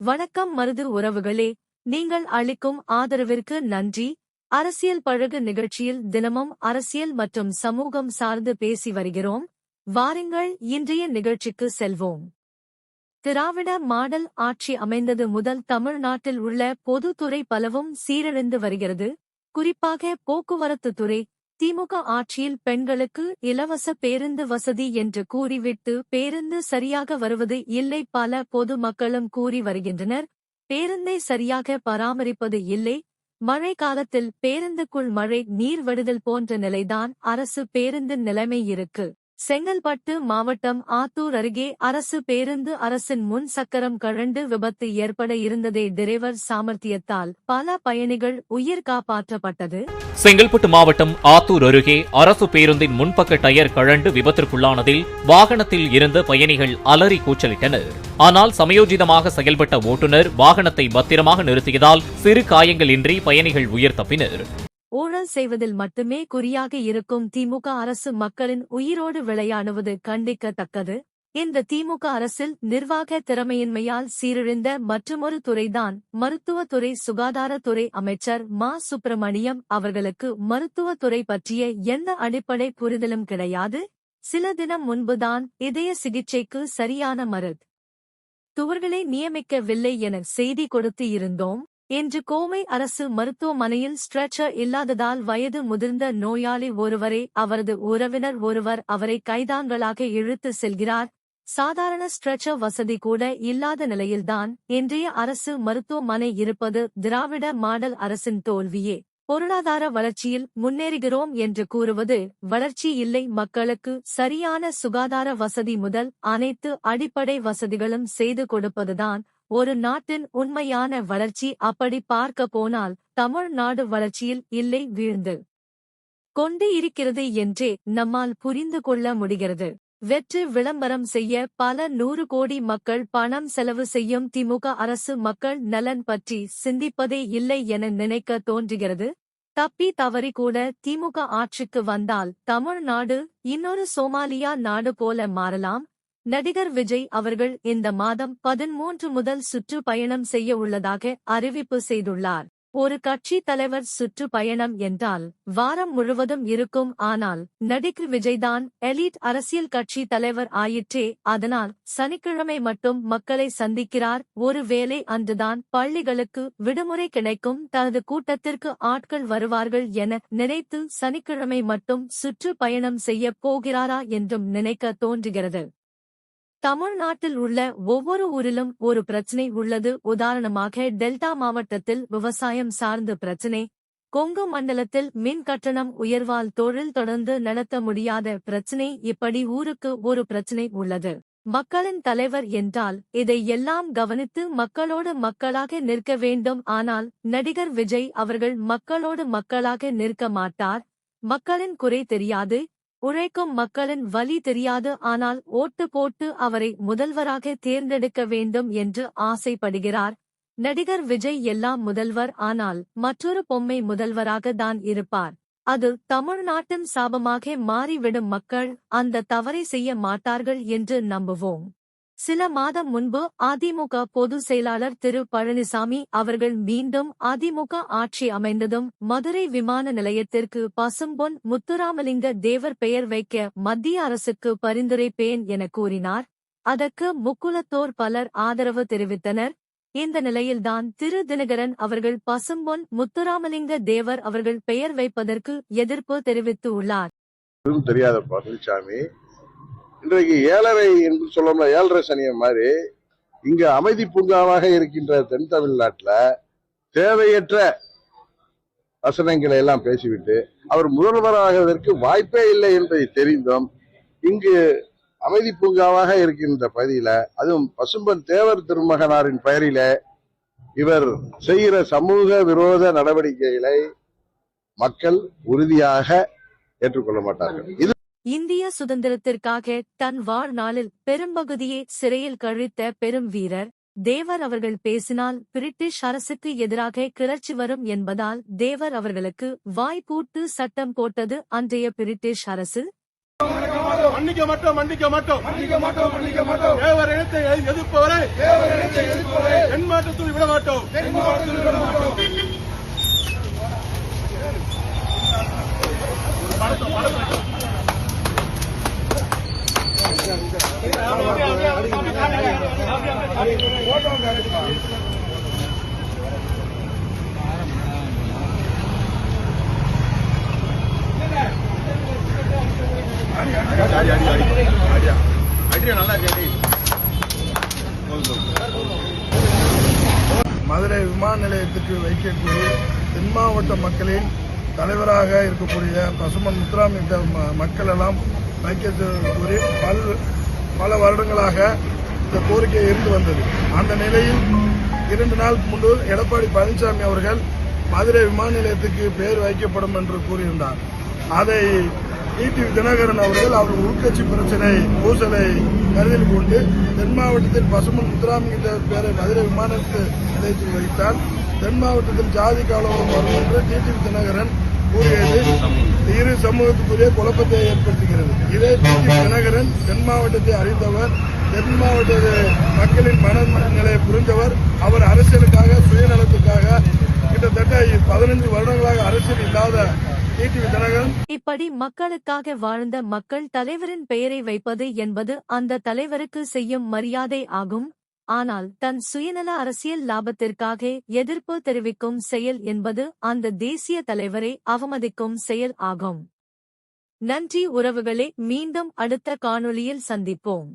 வணக்கம் மருது உறவுகளே. நீங்கள் அளிக்கும் ஆதரவிற்கு நன்றி. அரசியல் பழகு நிகழ்ச்சியில் தினமும் அரசியல் மற்றும் சமூகம் சார்ந்து பேசி வருகிறோம். வாருங்கள் இன்றைய நிகழ்ச்சிக்கு செல்வோம். திராவிட மாடல் ஆட்சி அமைந்தது முதல் தமிழ்நாட்டில் உள்ள பொதுத்துறை பலவும் சீரழிந்து வருகிறது. குறிப்பாக போக்குவரத்து துறை திமுக ஆட்சியில் பெண்களுக்கு இலவச பேருந்து வசதி என்று கூறிவிட்டு பேருந்து சரியாக வருவது இல்லை பல பொது மக்களும் கூறி வருகின்றனர். பேருந்தை சரியாக பராமரிப்பது இல்லை. மழை காலத்தில் பேருந்துக்குள் மழை நீர் வடுதல் போன்ற நிலைதான் அரசு பேருந்தின் நிலைமை இருக்கு. செங்கல்பட்டு மாவட்டம் ஆத்தூர் அருகே அரசு பேருந்து அரசின் முன் சக்கரம் கழண்டு விபத்து ஏற்பட இருந்ததே டிரைவர் சாமர்த்தியத்தால் பல பயணிகள் உயிர் காப்பாற்றப்பட்டது. செங்கல்பட்டு மாவட்டம் ஆத்தூர் அருகே அரசு பேருந்தின் முன்பக்க டயர் கழண்டு விபத்திற்குள்ளானதில் வாகனத்தில் இருந்த பயணிகள் அலறி கூச்சலிட்டனர். ஆனால் சமயோஜிதமாக செயல்பட்ட ஓட்டுநர் வாகனத்தை பத்திரமாக நிறுத்தியதால் சிறு காயங்களின்றி பயணிகள் உயிர் தப்பினர். ஊழல் செய்வதில் மட்டுமே குறியாக இருக்கும் திமுக அரசு மக்களின் உயிரோடு விளையாடுவது கண்டிக்கத்தக்கது. இந்த திமுக அரசில் நிர்வாக திறமையின்மையால் சீரழிந்த மற்றுமொரு துறைதான் மருத்துவத்துறை சுகாதாரத்துறை அமைச்சர் மா. சுப்பிரமணியம் அவர்களுக்கு மருத்துவத்துறை பற்றிய எந்த அடிப்படை புரிதலும் கிடையாது. சில தினம் முன்புதான் இதய சிகிச்சைக்கு சரியான மருத் துவர்களை நியமிக்கவில்லை என செய்தி கொடுத்து இருந்தோம். இன்று கோவை அரசு மருத்துவமனையில் ஸ்ட்ரெச்சர் இல்லாததால் வயது முதிர்ந்த நோயாளி ஒருவரை அவரது உறவினர் ஒருவர் அவரை கைதான்களாக இழுத்து செல்கிறார். சாதாரண ஸ்ட்ரெச்சர் வசதி கூட இல்லாத நிலையில்தான் இன்றைய அரசு மருத்துவமனை இருப்பது திராவிட மாடல் அரசின் தோல்வியே. பொருளாதார வளர்ச்சியில் முன்னேறுகிறோம் என்று கூறுவது வளர்ச்சி இல்லை மக்களுக்கு சரியான சுகாதார வசதி முதல் அனைத்து அடிப்படை வசதிகளும் செய்து கொடுப்பதுதான் ஒரு நாட்டின் உண்மையான வளர்ச்சி அப்படி பார்க்க போனால் தமிழ்நாடு வளர்ச்சியில் இல்லை வீழ்ந்து கொண்டு இருக்கிறது என்றே நம்மால் புரிந்து கொள்ள முடிகிறது. வெற்று விளம்பரம் செய்ய பல நூறு கோடி மக்கள் பணம் செலவு செய்யும் திமுக அரசு மக்கள் நலன் பற்றி சிந்திப்பதே இல்லை என நினைக்க தோன்றுகிறது. தப்பி தவறி கூட திமுக ஆட்சிக்கு வந்தால் தமிழ்நாடு இன்னொரு சோமாலியா நாடு போல மாறலாம். நடிகர் விஜய் அவர்கள் இந்த மாதம் பதிமூன்று முதல் சுற்றுப்பயணம் செய்ய உள்ளதாக அறிவிப்பு செய்துள்ளார். ஒரு கட்சி தலைவர் சுற்றுப்பயணம் என்றால் வாரம் முழுவதும் இருக்கும். ஆனால் நடிகர் விஜய்தான் எலிட் அரசியல் கட்சி தலைவர் ஆயிற்றே. அதனால் சனிக்கிழமை மட்டும் மக்களை சந்திக்கிறார். ஒருவேளை அன்றுதான் பள்ளிகளுக்கு விடுமுறை கிடைக்கும். தனது கூட்டத்திற்கு ஆட்கள் வருவார்கள் என நினைத்து சனிக்கிழமை மட்டும் சுற்றுப்பயணம் செய்யப் போகிறாரா என்றும் நினைக்க தோன்றுகிறது. தமிழ்நாட்டில் உள்ள ஒவ்வொரு ஊரிலும் ஒரு பிரச்சினை உள்ளது. உதாரணமாக டெல்டா மாவட்டத்தில் விவசாயம் சார்ந்த பிரச்சினை கொங்கு மண்டலத்தில் மின் கட்டணம் உயர்வால் தொழில் தொடர்ந்து நடத்த முடியாத பிரச்சினை இப்படி ஊருக்கு ஒரு பிரச்சினை உள்ளது. மக்களின் தலைவர் என்றால் இதை எல்லாம் கவனித்து மக்களோடு மக்களாக நிற்க வேண்டும். ஆனால் நடிகர் விஜய் அவர்கள் மக்களோடு மக்களாக நிற்க மாட்டார். மக்களின் குறை தெரியாது. உழைக்கும் மக்களின் வலி தெரியாது ஆனால் ஓட்டு போட்டு அவரை முதல்வராக தேர்ந்தெடுக்க வேண்டும் என்று ஆசைப்படுகிறார். நடிகர் விஜய் எல்லாம் முதல்வர் ஆனால் மற்றொரு பொம்மை முதல்வராக தான் இருப்பார். அது தமிழ்நாட்டின் சாபமாக மாறிவிடும் மக்கள் அந்த தவறை செய்ய மாட்டார்கள் என்று நம்புவோம். சில மாதம் முன்பு அதிமுக பொதுச் செயலாளர் திரு. பழனிசாமி அவர்கள் மீண்டும் அதிமுக ஆட்சி அமைந்ததும் மதுரை விமான நிலையத்திற்கு பசும்பொன் முத்துராமலிங்க தேவர் பெயர் வைக்க மத்திய அரசுக்கு பரிந்துரைப்பேன் என கூறினார். அதற்கு முக்குலத்தோர் பலர் ஆதரவு தெரிவித்தனர். இந்த நிலையில்தான் திரு. தினகரன் அவர்கள் பசும்பொன் முத்துராமலிங்க தேவர் அவர்கள் பெயர் வைப்பதற்கு எதிர்ப்பு தெரிவித்து உள்ளார். தெரியாத பழனிசாமி இன்றைக்கு ஏழரை என்று சொல்லணும்னா ஏழரை சனியம் மாதிரி இங்க அமைதி பூங்காவாக இருக்கின்ற தென் தமிழ்நாட்டில் தேவையற்ற வசனங்களை எல்லாம் பேசிவிட்டு அவர் முதல்வராகுவதற்கு வாய்ப்பே இல்லை என்பதை தெரிந்தும் இங்கு அமைதி பூங்காவாக இருக்கின்ற பகுதியில அதுவும் பசும்பன் தேவர் திருமகனாரின் பெயரில இவர் செய்கிற சமூக விரோத நடவடிக்கைகளை மக்கள் உறுதியாக ஏற்றுக்கொள்ள மாட்டார்கள். இது இந்திய சுதந்திரத்திற்காக தன் வாழ்நாளில் பெரும்பகுதியை சிறையில் கழித்த பெரும் வீரர் தேவர் அவர்கள் பேசினால் பிரிட்டிஷ் அரசுக்கு எதிராக கிளர்ச்சி வரும் என்பதால் தேவர் அவர்களுக்கு வாய்ப்பூட்டு சட்டம் போட்டது அன்றைய பிரிட்டிஷ் அரசு. மன்னிக்க மாட்டோம் மன்னிக்க மாட்டோம். மன்னிக்க மாட்டோம் மன்னிக்க மாட்டோம் தேவர் இனத்தை எதிர்ப்பவரை தேவர் இனத்தை எதிர்ப்பவரை தென்மாற்றத்தில் விட மாட்டோம் தென்மாற்றத்தில் விட மாட்டோம் மதுரை விமான நிலையத்திற்கு வைக்கக்கூடிய தென் மாவட்ட மக்களின் தலைவராக இருக்கக்கூடிய பசுமன் முத்துராமிட்ட மக்கள் எல்லாம் வைக்கிறது கூறி பல் பல வருடங்களாக இந்த கோரிக்கை இருந்து வந்தது. அந்த நிலையில் இரண்டு நாள் முன்பு எடப்பாடி பழனிசாமி அவர்கள் மதுரை விமான நிலையத்துக்கு பெயர் வைக்கப்படும் என்று கூறியிருந்தார். அதை டிடிவி தினகரன் அவர்கள் அவர் உள்கட்சி பிரச்சனை பூசலை கருதில் கொண்டு தென் மாவட்டத்தில் பசுமன் முத்துராமி பேரை மதுரை விமான நிலையத்தில் வைத்தால் தென் மாவட்டத்தில் ஜாதி காலம் வரும் என்று டிடிவி தினகரன் கூறியது இரு சமூகத்துக்குரிய குழப்பத்தை ஏற்படுத்துகிறது. இதே தினகரன் தென் மாவட்டத்தை அறிந்தவர் தென் மாவட்ட மக்களின் மனநிலையை புரிந்தவர் அவர் அரசியலுக்காக சுயநலத்துக்காக கிட்டத்தட்ட பதினைந்து வருடங்களாக அரசியல் இல்லாத இப்படி மக்களுக்காக வாழ்ந்த மக்கள் தலைவரின் பெயரை வைப்பது என்பது அந்த தலைவருக்கு செய்யும் மரியாதை ஆகும். ஆனால் தன் சுயநல அரசியல் லாபத்திற்காக எதிர்ப்பு தெரிவிக்கும் செயல் என்பது அந்த தேசிய தலைவரை அவமதிக்கும் செயல் ஆகும். நன்றி உறவுகளே மீண்டும் அடுத்த காணொளியில் சந்திப்போம்.